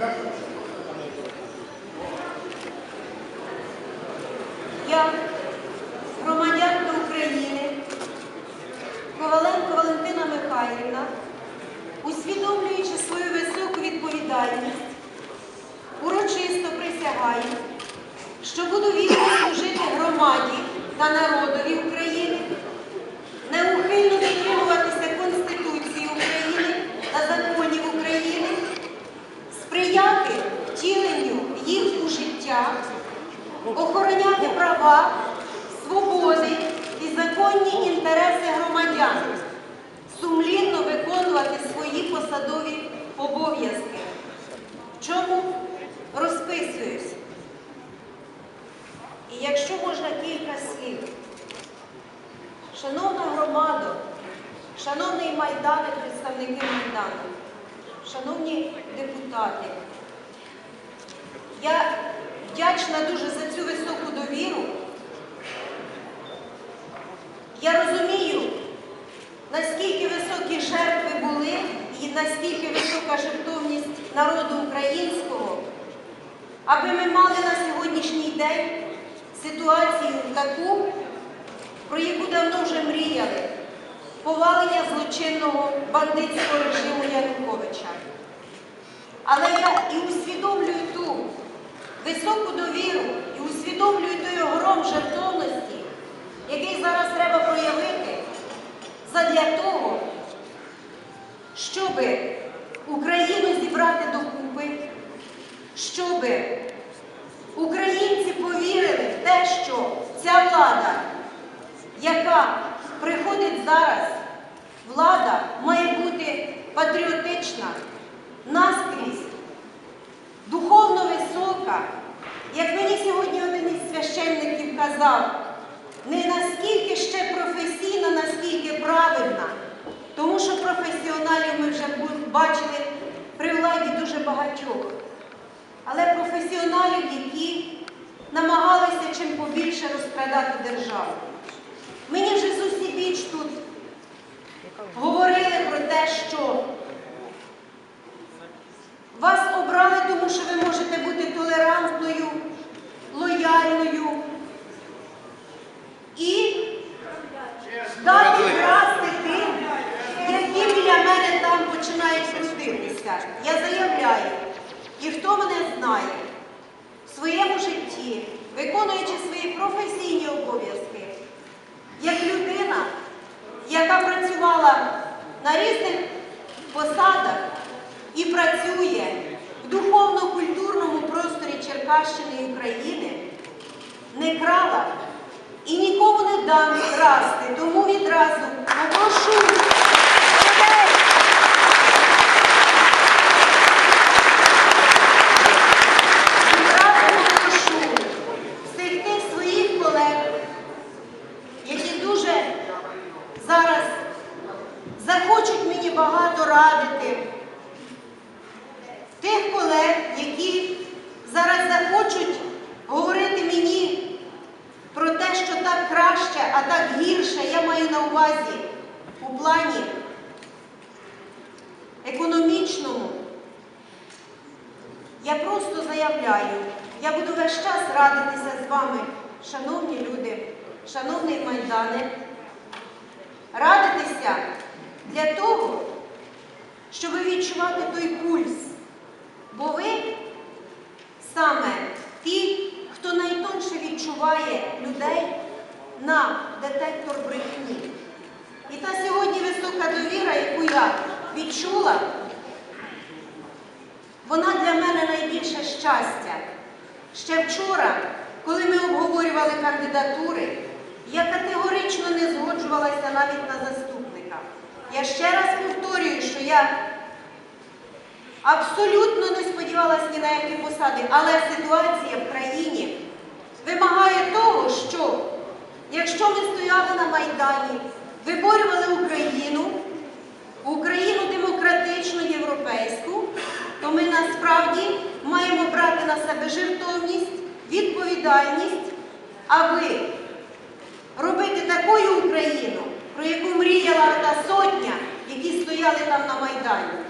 Я, громадянка України, Коваленко Валентина Михайлівна, усвідомлюючи свою високу відповідальність, урочисто присягаю, що буду вірно служити громаді та народові України. Втіленню їх у життя, охороняти права, свободи і законні інтереси громадян, сумлінно виконувати свої посадові обов'язки. В чому розписуюсь? І якщо можна кілька слів. Шановна громада, шановний Майдане, представники Майдану, шановні депутати, я вдячна дуже за цю високу довіру. Я розумію, наскільки високі жертви були і наскільки висока жертовність народу українського, аби ми мали на сьогоднішній день ситуацію таку, про яку давно вже мріяли, повалення злочинного бандитського режиму Януковича. Але я і усвідомлюю ту високу довіру, і усвідомлюю той огром жертовності, який зараз треба проявити задля того, щоб Україну зібрати докупи, щоб українці повірили в те, що ця влада, яка приходить зараз, влада має бути патріотична, наскрізь, висока. Як мені сьогодні один із священників казав, не наскільки ще професійна, наскільки правильна, тому що професіоналів ми вже бачили при владі дуже багатьох. Але професіоналів, які намагалися чим побільше розкрадати державу. Мені вже зусібіч тут говорили про те, що вас обрали, тому що ви можете бути толерантною, лояльною і дати красти тим, які біля мене там починають крутитися. Я заявляю, і хто мене знає, в своєму житті, виконуючи свої професійні обов'язки, як людина, яка працювала на різних посадах і працює в духовно-культурному просторі Черкащини і України, не крала і нікому не дам красти, тому відразу попрошу. Багато радити, тих колег, які зараз захочуть говорити мені про те, що так краще, а так гірше, я маю на увазі у плані економічному. Я просто заявляю, я буду весь час радитися з вами, шановні люди, шановний Майдане, радитися для того, щоб відчувати той пульс. Бо ви саме ті, хто найтонше відчуває людей на детектор брехні. І та сьогодні висока довіра, яку я відчула, вона для мене найбільше щастя. Ще вчора, коли ми обговорювали кандидатури, я категорично не згоджувалася навіть на заступника. Я ще раз повторюю, що я абсолютно не сподівалася ні на які посади, але ситуація в країні вимагає того, що якщо ми стояли на Майдані, виборювали Україну, Україну демократичну, європейську, то ми насправді маємо брати на себе жертовність, відповідальність, аби робити такою Україну, про яку мріяла та сотня, які стояли там на Майдані.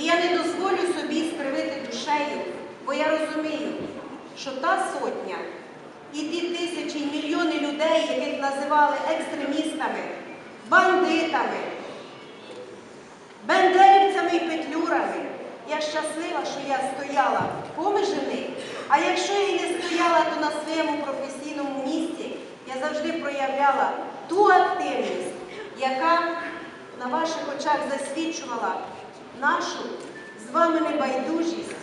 І я не дозволю собі скривити душею, бо я розумію, що та сотня і ті тисячі і мільйони людей, яких називали екстремістами, бандитами, бендерівцями і петлюрами. Я щаслива, що я стояла поміж них, а якщо я не стояла, то на своєму професійному місці я завжди проявляла ту активність, яка на ваших очах засвідчувала нашу з вами небайдужість